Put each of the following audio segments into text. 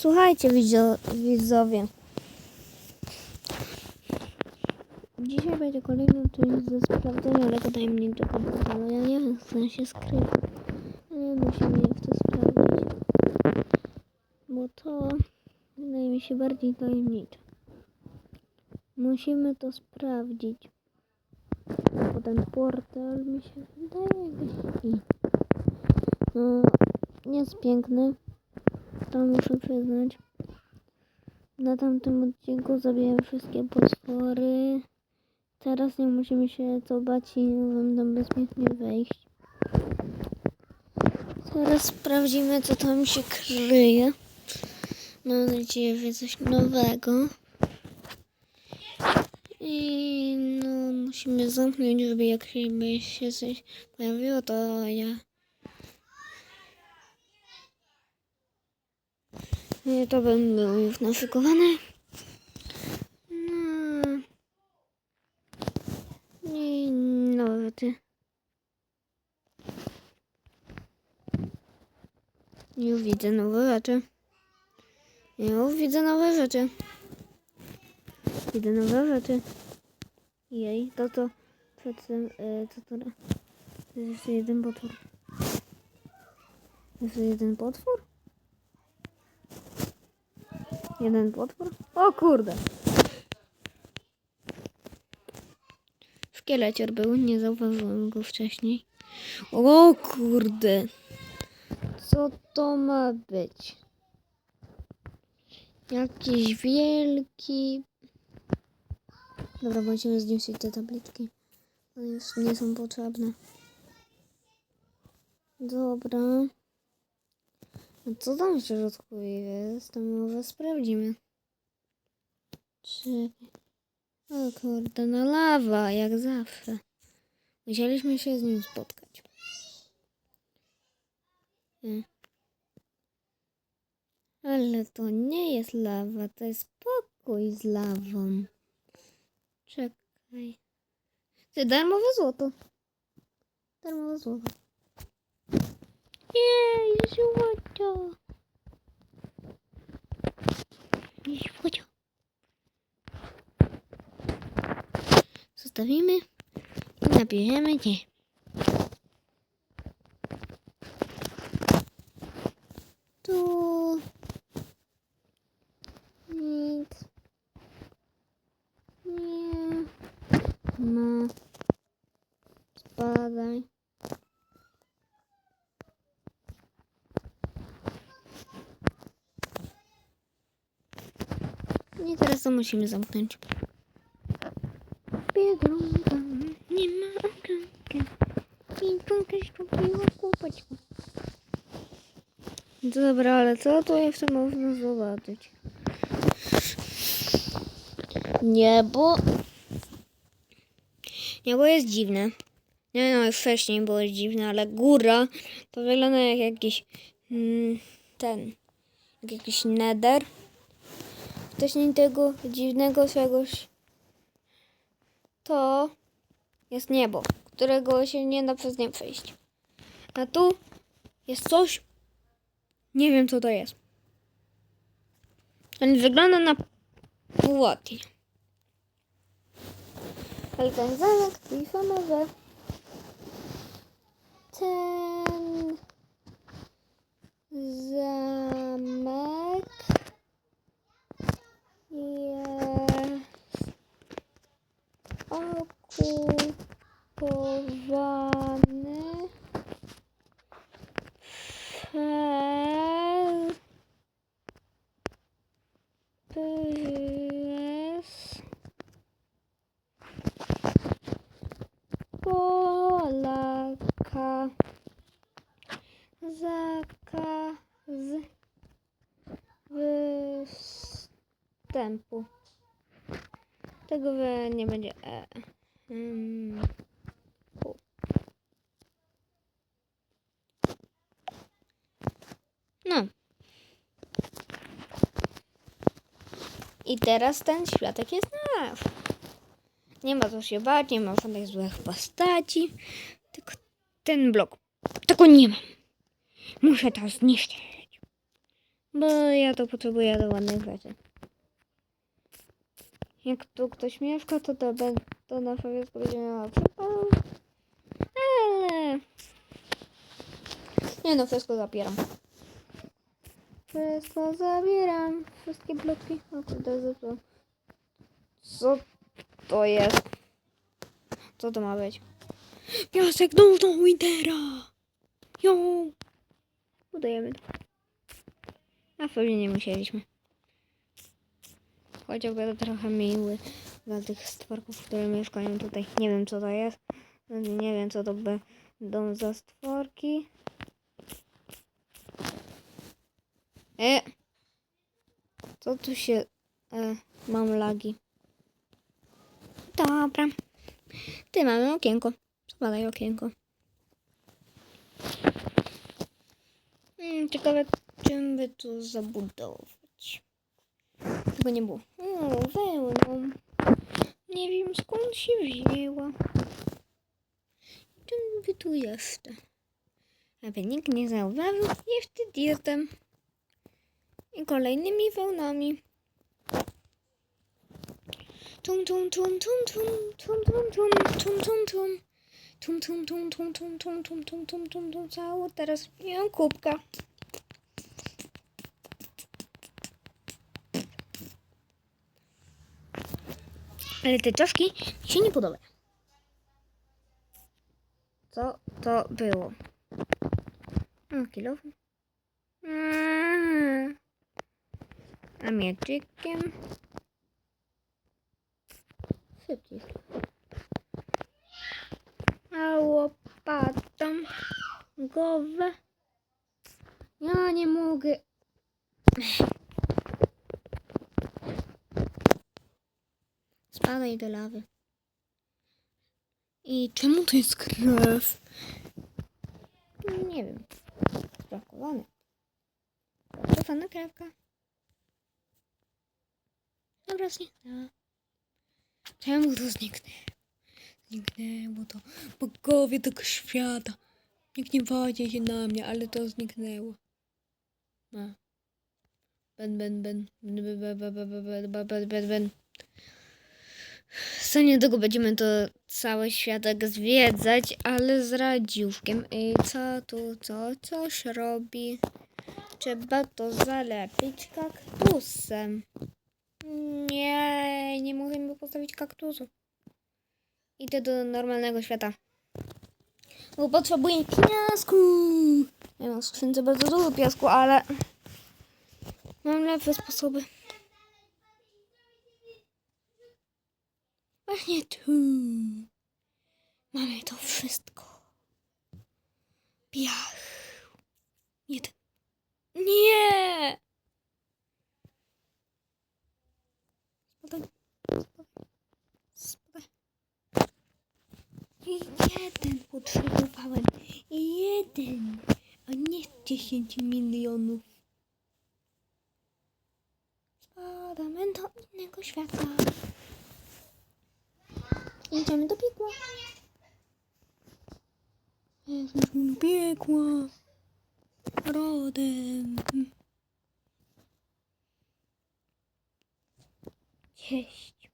Słuchajcie, widzo- widzowie. Dzisiaj będzie kolejny odcinek ze sprawdzenia Lego tajemniczego portalu. Ja nie co się skrywa, ale musimy w to sprawdzić. Bo to wydaje mi się bardziej tajemnicze. Musimy to sprawdzić. Bo ten portal mi się wydaje jakiś... i- No, jest piękny. To muszę przyznać. Na tamtym odcinku zabiłem wszystkie potwory. Teraz nie musimy się co bać i możemy tam bezpiecznie wejść. Teraz sprawdzimy, co tam się kryje. Mam nadzieję, że coś nowego. I no, musimy zamknąć, żeby jak się coś pojawiło, to ja Nie, to bym był już naszykowany. No. I rzeczy. Już widzę nowe rzeczy. Już widzę nowe rzeczy. Widzę nowe rzeczy. Jej, to to przedtem, e, co to? To jest jeszcze jeden potwór. Jeszcze jeden potwór? Jeden potwór? O kurde! Szkielecior był, nie zauważyłem go wcześniej. O kurde! Co to ma być? Jakiś wielki... Dobra, musimy zniszczyć te tabliczki. One już nie są potrzebne. Dobra. A co tam w środku jest? To może sprawdzimy. Czy... O kurde, no lawa, jak zawsze. Musieliśmy się z nim spotkać. Ale to nie jest lawa, to jest pokój z lawą. Czekaj. Ty, darmowe złoto. Darmowe złoto. Jej, złoto. Złoto. Zostawimy i nabierzemy nie. Tu nic nie ma. Spadaj. I teraz to musimy zamknąć. Biedronka, nie ma ogonka. Biedronka zrobiła kółeczko. Dobra, ale co tu jeszcze można zobaczyć? Niebo. Niebo jest dziwne. Nie no, już wcześniej było dziwne, ale góra to wygląda jak jakiś mm, ten, jak jakiś nether. Wcześniej tego dziwnego czegoś to jest niebo, którego się nie da przez nie przejść. A tu jest coś, nie wiem co to jest. Ten wygląda na płotnie. Ale ten zamek piszemy, że ten zamek jest okupowany występu. Tego nie będzie e. No. I teraz ten światek jest nasz. Nie ma co się bać, nie ma żadnych złych postaci. Tylko ten blok. Tego nie mam. Muszę to zniszczyć. Bo ja to potrzebuję do ładnych rzeczy. Jak tu ktoś mieszka, to to, to na pewno będzie miała przypał. Ale... Nie no, wszystko zabieram. Wszystko zabieram. Wszystkie blotki. O kurde, zepsuł. Co to jest? Co to ma być? Piasek nożną Wintera! Jo! Budujemy to. A pewnie nie musieliśmy. Chociaż to trochę miły dla tych stworków, które mieszkają tutaj. Nie wiem co to jest. Nie wiem co to będą za stworki. E! Co tu się... E, mam lagi. Dobra. Ty mamy okienko. Spadaj okienko. Hmm, ciekawe, czym by tu zabudować. Tego nie było. O, wełną. Nie wiem skąd się wzięła. Czym by tu jeszcze? Aby nikt nie zauważył, jeszcze dirtem. I kolejnymi wełnami. Tum tum tum tum tum tum tum tum tum tum tum. Tum tum tum tum tum tum tum tum tum tum tum cało teraz miałam kubka. Ale te czaszki mi się nie podobają. Co to było? Kilof. Mm. A mieczykiem. A łopatą głowę. Ja nie mogę. Spadaj do lawy. I czemu to jest krew? Nie wiem. Brakowane. Brakowana krewka. Dobra, zniknęła. Czemu to zniknęło? Zniknęło to. Bogowie tego świata. Nikt nie wodzie się na mnie, ale to zniknęło. Ben, ben. Ben, ben, ben, ben, ben, ben, ben, ben. Co niedługo będziemy to cały światek zwiedzać, ale z radziówkiem. I co tu, co coś robi? Trzeba to zalepić kaktusem. Nie, nie możemy postawić kaktusu. Idę do normalnego świata. Bo potrzebuję piasku. Ja mam w skrzynce bardzo dużo piasku, ale mam lepsze sposoby. Właśnie tu. Mamy to wszystko. Piach. Jeden. Nie! Spadaj. Spadaj. Jeden potrzebowałem. Jeden. A nie 10 milionów. Spadamy do innego świata. gente é muito pico. É, pico. Brother. Gesto.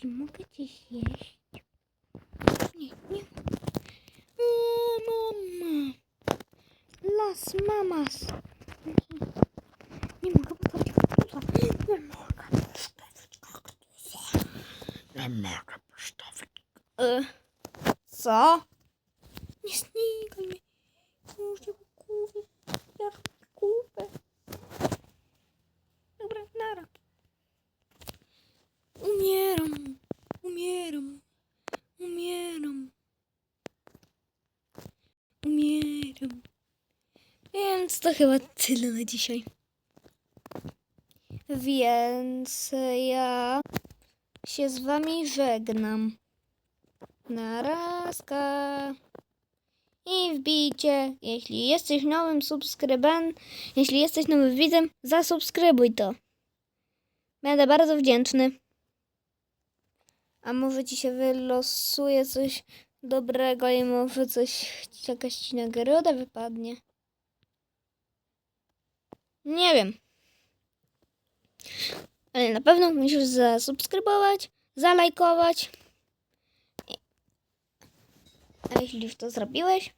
De muca de não Mamma. Las mamas. não não America. E, co? Nie znikaj mnie. Muszę kupić. Ja kupię. Dobra, nara. Umieram. Umieram. Umieram. Umieram. Więc to chyba tyle na dzisiaj. Więc ja się z wami żegnam. Narazka. I wbijcie, jeśli jesteś nowym subskrybem, jeśli jesteś nowym widzem, zasubskrybuj to. Będę bardzo wdzięczny. A może ci się wylosuje coś dobrego i może coś, jakaś ci nagroda wypadnie. Nie wiem. Ale na pewno musisz zasubskrybować, zalajkować. A jeśli już to zrobić,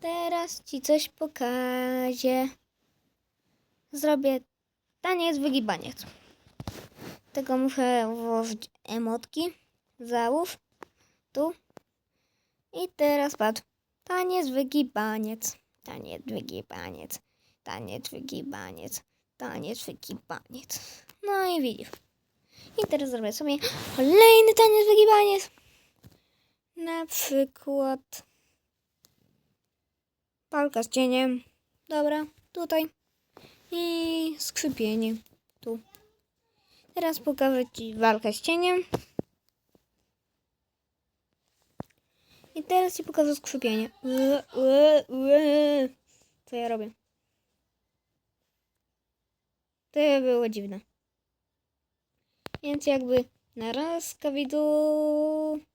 teraz ci coś pokażę. Zrobię taniec, wygibaniec. Tego muszę włożyć emotki. Załóż. Tu. I teraz patrz. Taniec, wygibaniec. Taniec, wygibaniec. Taniec, wygibaniec. Taniec, wygibaniec. No i widzisz. I teraz zrobię sobie kolejny taniec, wygibaniec. Na przykład palka z cieniem. Dobra, tutaj. I skrzypienie. Tu. Teraz pokażę Ci walkę z cieniem. I teraz Ci pokażę skrzypienie. Co ja robię? To było dziwne. Więc jakby na raz kawidu.